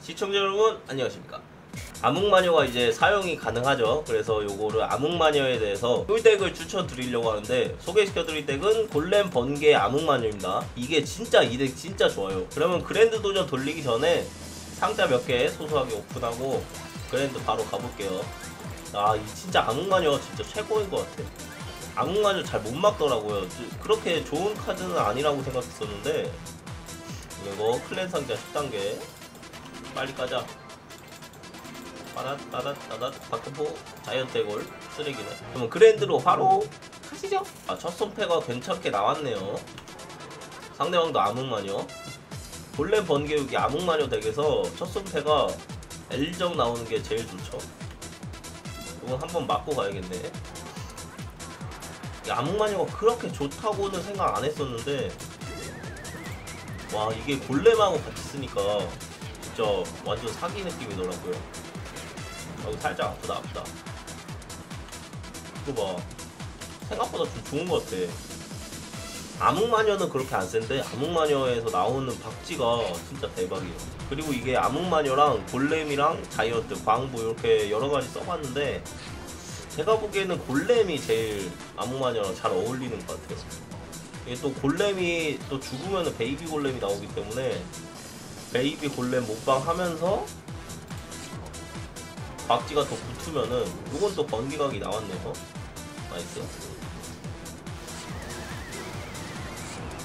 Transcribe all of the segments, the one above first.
시청자 여러분 안녕하십니까? 암흑마녀가 이제 사용이 가능하죠. 그래서 요거를 암흑마녀에 대해서 꿀덱을 추천드리려고 하는데 소개시켜드릴 덱은 골렘 번개 암흑마녀입니다. 이게 진짜 이 덱 진짜 좋아요. 그러면 그랜드 도전 돌리기 전에 상자 몇 개 소소하게 오픈하고 그랜드 바로 가볼게요. 아 이 진짜 암흑마녀가 진짜 최고인 것 같아 암흑마녀 잘못 막더라고요 그렇게 좋은 카드는 아니라고 생각했었는데 이거 클랜 상자 10단계 빨리 가자. 따닷 따닷 따닷 바크포 자이언트 골 쓰레기네. 그러면 그랜드로 바로 가시죠. 아첫 손패가 괜찮게 나왔네요. 상대방도 암흑마녀. 본래 번개육이 암흑마녀 덱에서 첫 손패가 L정 나오는 게 제일 좋죠. 이건 한번 맞고 가야겠네. 이 암흑마녀가 그렇게 좋다고는 생각 안 했었는데 와 이게 골렘하고 같이 쓰니까 진짜 완전 사기 느낌이더라고요. 아, 이거 살짝 아프다, 아프다. 이거 봐. 생각보다 좀 좋은 것 같아. 암흑마녀는 그렇게 안 센데, 암흑마녀에서 나오는 박쥐가 진짜 대박이에요. 그리고 이게 암흑마녀랑 골렘이랑 자이언트, 광부 이렇게 여러 가지 써봤는데, 제가 보기에는 골렘이 제일 암흑마녀랑 잘 어울리는 것 같아요. 이게 또 골렘이 또 죽으면 베이비 골렘이 나오기 때문에 베이비 골렘 못방 하면서 박쥐가 더 붙으면은 이건 또 번개각이 나왔네요. 나이스.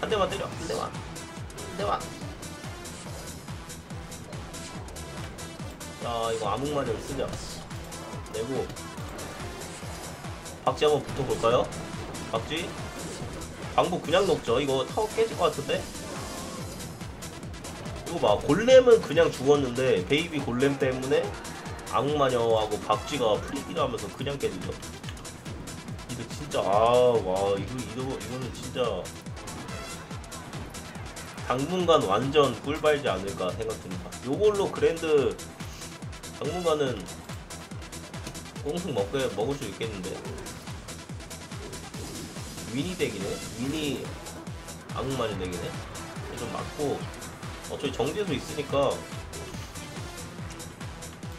한 대만 때려. 한 대만. 한 대만. 자 이거 암흑마녀를 쓰자. 내고 박쥐 한번 붙어볼까요? 박쥐? 방법 그냥 녹죠. 이거 타워 깨질 것 같은데? 이거 봐. 골렘은 그냥 죽었는데 베이비 골렘 때문에 악마녀하고 박쥐가 프리딜 하면서 그냥 깨지죠. 이거 진짜 아와 이거 이거 이거는 진짜 당분간 완전 꿀발지 않을까 생각됩니다. 요걸로 그랜드 당분간은 꽁승 먹게 먹을 수 있겠는데. 위니 덱이네. 위니 악마녀 덱이네. 좀 맞고 어차피 정제수 있으니까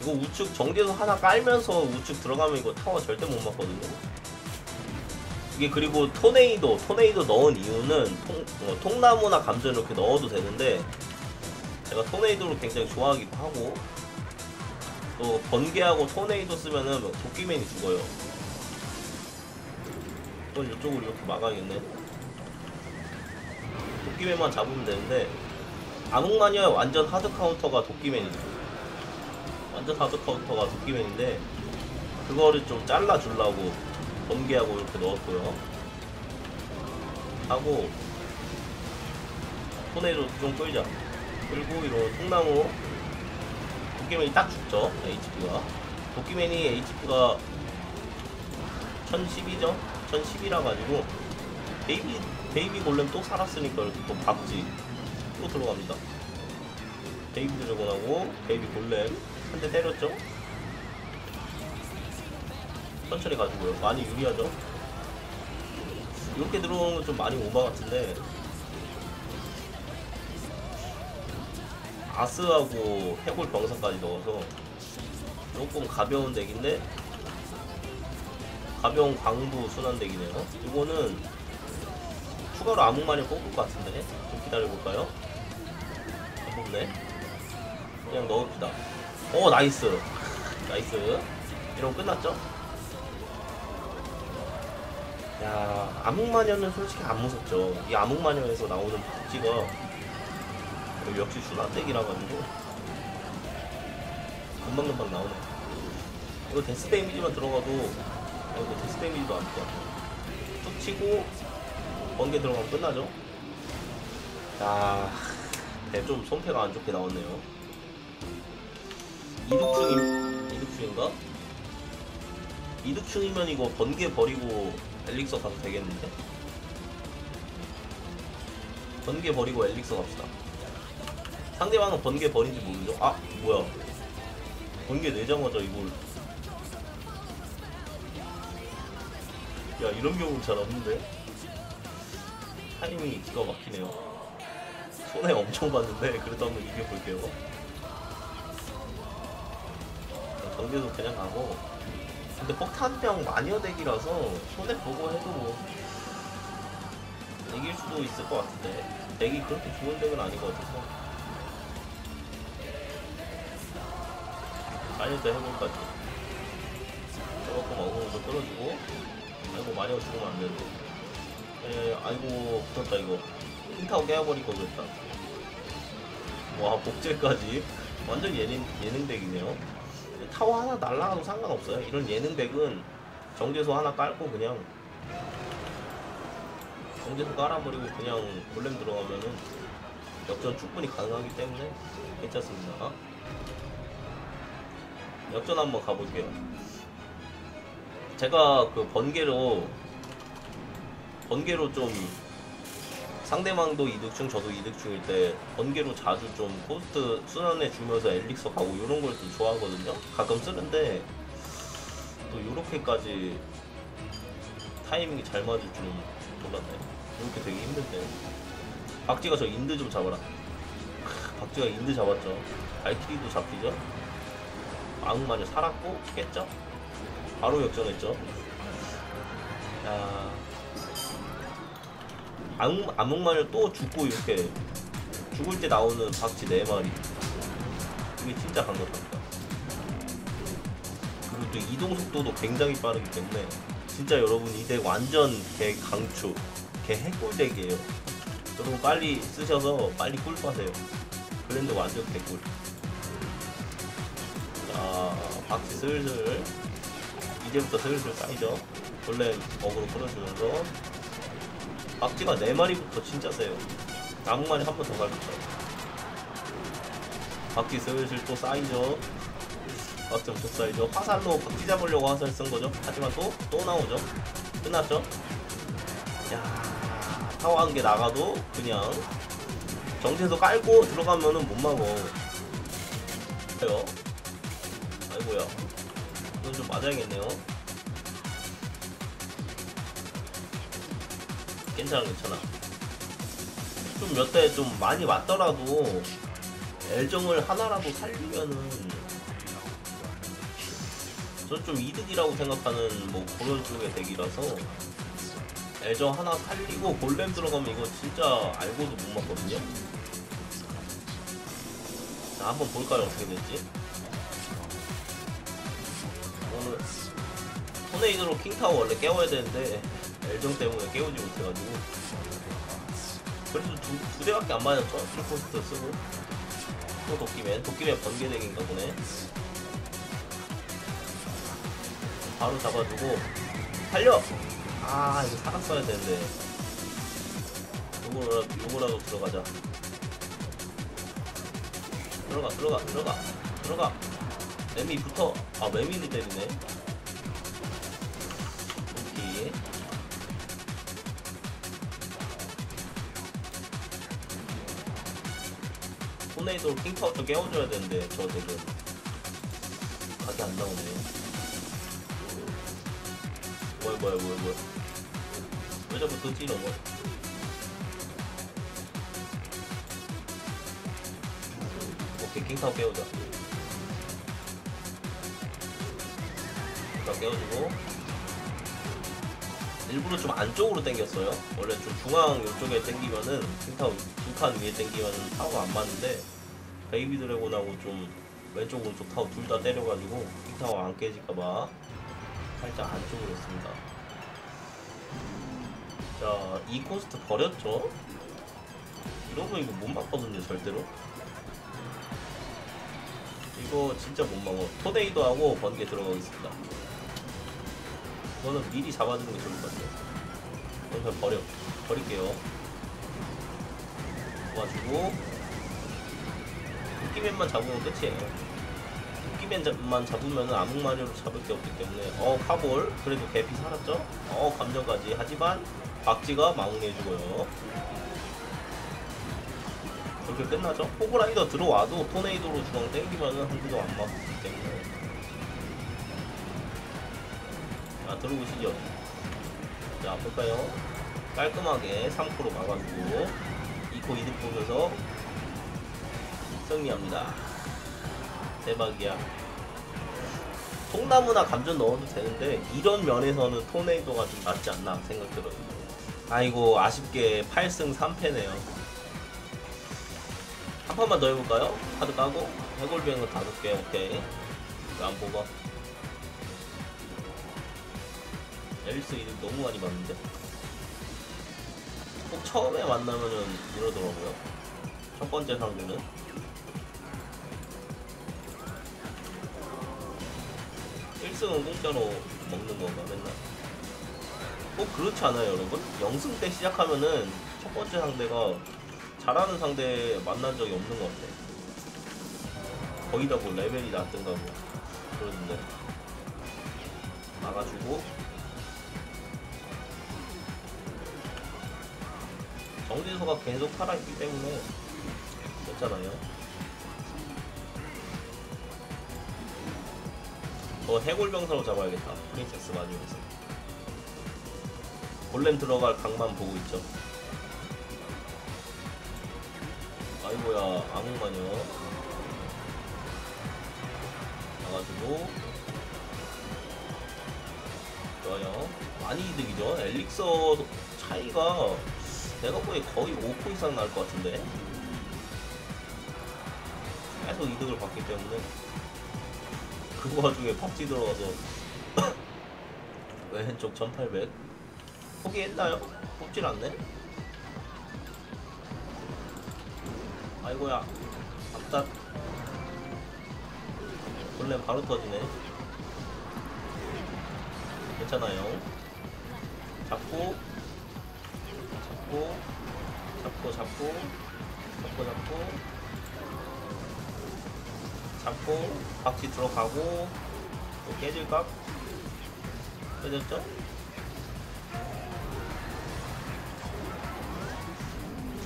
이거 우측 정제수 하나 깔면서 우측 들어가면 이거 타워 절대 못 맞거든요. 이게 그리고 토네이도 토네이도 넣은 이유는 통, 어, 통나무나 감전 이렇게 넣어도 되는데 제가 토네이도를 굉장히 좋아하기도 하고 또 번개하고 토네이도 쓰면은 도끼맨이 죽어요. 이건 이쪽으로 이렇게 막아야겠네. 도끼맨만 잡으면 되는데 암흑마녀의 완전 하드 카운터가 도끼맨이죠. 완전 하드 카운터가 도끼맨인데 그거를 좀 잘라 주려고 번개하고 이렇게 넣었고요. 하고 손에도 좀 끌자. 그리고 이런 통나무 도끼맨이 딱 죽죠. HP가. 도끼맨이 HP가 1010이죠. 1010이라 가지고 베이비 베이비 골렘 또 살았으니까 이렇게 또 박지 또 들어갑니다. 베이비 드래곤하고 베이비 골렘 한 대 때렸죠? 천천히 가지고요. 많이 유리하죠? 이렇게 들어오는 건 좀 많이 오바 같은데 아스하고 해골 병사까지 넣어서 조금 가벼운 덱인데 가벼운 광부 순환 덱이네요. 이거는 추가로 암흑마녀 뽑을 것 같은데? 좀 기다려볼까요? 안 뽑네. 그냥 넣읍시다. 오 나이스. 나이스. 이러면 끝났죠? 야 암흑마녀는 솔직히 안 무섭죠. 이 암흑마녀에서 나오는 박쥐가 역시 순환덱이라 가지고 금방금방 나오네. 이거 데스 데미지만 들어가도 아, 이거 데스 데미지도 안 좋아 툭 치고 번개 들어가면 끝나죠? 야, 배좀 손패가 안 좋게 나왔네요. 이득충임, 이득충인가? 이득충이면 이거 번개 버리고 엘릭서 가도 되겠는데? 번개 버리고 엘릭서 갑시다. 상대방은 번개 버린지 모르죠? 아, 뭐야. 번개 내자마자 이걸. 야, 이런 경우 잘 없는데? 타이밍이 기가 막히네요. 손해 엄청 봤는데 그래도 한번 이겨볼게요. 경기도 그냥 가고 근데 폭탄병 마녀 덱이라서 손해 보고 해도 뭐 이길 수도 있을 것 같은데 덱이 그렇게 좋은 덱은 아닌 것 같아서 마녀 때 해볼까지 조금 어그로도 끌어주고 아이고 마녀 죽으면 안 되는데 에 아이고 붙었다 이거. 깨워버릴 거 그랬다. 와 복제까지. 완전 예능 예능 덱이네요. 타워 하나 날라가도 상관없어요. 이런 예능 덱은 정제소 하나 깔고 그냥 정제소 깔아버리고 그냥 골렘 들어가면은 역전 충분히 가능하기 때문에 괜찮습니다. 역전 한번 가볼게요 제가 그 번개로 번개로 좀 상대방도 이득충 저도 이득충일 때 번개로 자주 좀 코스트 순환해 주면서 엘릭서 가고 이런 걸 좀 좋아하거든요. 가끔 쓰는데 또 요렇게까지 타이밍이 잘 맞을 줄은 몰랐네 이렇게 되게 힘든데. 박지가 저 인드 좀 잡아라. 크, 박지가 인드 잡았죠. 발키리도 잡히죠? 아웅마녀 살았고 깼죠 바로 역전했죠. 야 암, 암흑마녀 또 죽고 이렇게 죽을 때 나오는 박쥐 4마리. 이게 진짜 강력합니다. 그리고 또 이동 속도도 굉장히 빠르기 때문에 진짜 여러분 이 덱 완전 개 강추 개 해꿀덱이에요. 여러분 빨리 쓰셔서 빨리 꿀 빠세요. 그랜드 완전 개꿀. 자 박쥐 슬슬 이제부터 슬슬 쌓이죠. 원래 어그로 끌어주면서. 박쥐가 4마리부터 진짜 세요. 나무마리 한 번 더 갈겠다 박쥐 슬슬 또 쌓이죠. 박쥐 엄청 쌓이죠. 화살로 박쥐 잡으려고 화살 쓴 거죠. 하지만 또 또 나오죠. 끝났죠? 야개 나가도 그냥 정체도 깔고 들어가면은 못 막어 요. 아이고야 이건 좀 맞아야겠네요. 괜찮아 괜찮아. 좀 몇 대 좀 많이 왔더라도 엘정을 하나라도 살리면은 저 좀 이득이라고 생각하는 뭐 그런 쪽의 덱이라서 엘정 하나 살리고 골렘 들어가면 이거 진짜 알고도 못 맞거든요. 자 한번 볼까요? 어떻게 될지 토네이드로 킹타워 원래 깨워야 되는데 엘정 때문에 깨우지 못해가지고. 그래도 두, 두 대밖에 안 맞았죠? 풀코스트 쓰고. 또 도끼맨. 도끼맨 번개덱인가 보네. 바로 잡아주고. 달려! 아 이거 살았어야 되는데. 요거라도, 요거라도 들어가자. 들어가 들어가 들어가. 들어가. 매미 붙어. 아 매미를 때리네 토네이도 좀 깨워줘야 되는데 저 덱은 각이 안 나오네. 뭐야 뭐야 뭐야 뭐야. 왜 자꾸 더 뛰는 거야 오케이 킹타워 깨우자. 킹타워 깨워주고. 일부러 좀 안쪽으로 당겼어요. 원래 좀 중앙 이쪽에 당기면은 킹타워 두칸 위에 당기면은 타워가 안 맞는데 베이비 드래곤하고 좀 왼쪽 오른쪽 타워 둘 다 때려가지고 킹타워 안 깨질까봐 살짝 안쪽으로 했습니다 자, 이 코스트 버렸죠? 이러면 이거 못 막거든요, 절대로. 이거 진짜 못 막어. 토네이도 하고 번개 들어가겠습니다. 이거는 미리 잡아주는 게 좋을 것 같아요. 이건 그냥 버려. 버릴게요. 도와주고. 도끼맨만 잡으면 끝이에요. 도끼맨만 잡으면 암흑마녀로 잡을 게 없기 때문에 어 카볼 그래도 개피 살았죠? 어 감정까지 하지만 박지가 마무리해주고요. 그렇게 끝나죠? 호그라이더 들어와도 토네이도로 중앙 땡기면은 한 대도 안 맞기 때문에. 자, 들어오시죠. 자, 볼까요? 깔끔하게 3코로 막아주고 2코 이득 보면서 승리합니다. 대박이야. 통나무나 감전 넣어도 되는데 이런 면에서는 토네이도가 좀 낫지 않나 생각 들어요. 아이고 아쉽게 8승 3패네요. 한 판만 더 해볼까요? 카드 까고 해골비행은 다섯 개 오케이. 안 뽑아. 엘리스 이득 너무 많이 받는데. 꼭 처음에 만나면은 이러더라고요. 첫 번째 상대는. 일승은 공짜로 먹는 건가 맨날? 꼭 그렇지 않아요 여러분? 영승 때 시작하면은 첫 번째 상대가 잘하는 상대 만난 적이 없는 것 같아 거기다 뭐 레벨이 낮든가 뭐 그러는데 막아주고 정진서가 계속 살아있기 때문에 괜찮아요 저 해골병사로 잡아야겠다. 프린세스 마지막에서. 골렘 들어갈 각만 보고 있죠. 아이고야 악마녀 나가지고. 좋아요. 많이 이득이죠. 엘릭서 차이가 내가 보기에 거의 5% 이상 날 것 같은데. 계속 이득을 받기 때문에 그 와중에 팍지 들어가서 왼쪽 1800 포기했나요? 뽑질 않네? 아이고야. 앞다. 원래 바로 터지네. 괜찮아요. 잡고. 잡고. 잡고 잡고. 잡고 잡고 잡고 박치 들어가고 또 깨질까? 깨졌죠?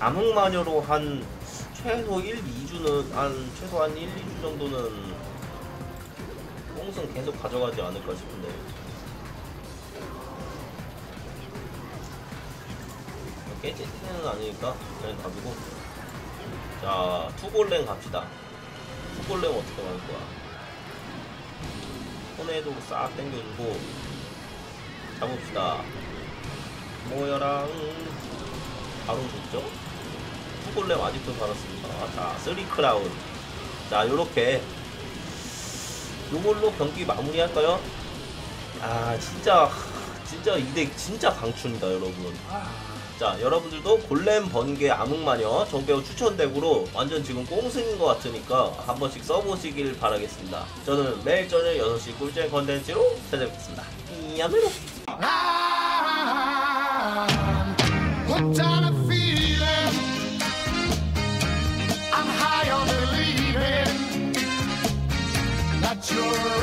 암흑마녀로 한 최소 1, 2주는 한 최소 한 1, 2주 정도는 뽕승 계속 가져가지 않을까 싶은데 깨지는 아니니까 그냥 가지고 자 투골랭 갑시다 투골랭 어떻게 할 거야? 손에도 싹 당겨주고 잡읍시다. 모여랑 바로 죽죠? 투골렘 아직도 살았습니다. 자 쓰리 크라운. 자 요렇게. 요걸로 경기 마무리할까요? 아 진짜 진짜 이대 진짜 강추입니다 여러분 자 여러분들도 골렘 번개 암흑마녀 정배우 추천덱으로 완전 지금 꽁승인 것 같으니까 한 번씩 써보시길 바라겠습니다. 저는 매일 저녁 6시 꿀잼 컨텐츠로 찾아뵙겠습니다. 야매로 your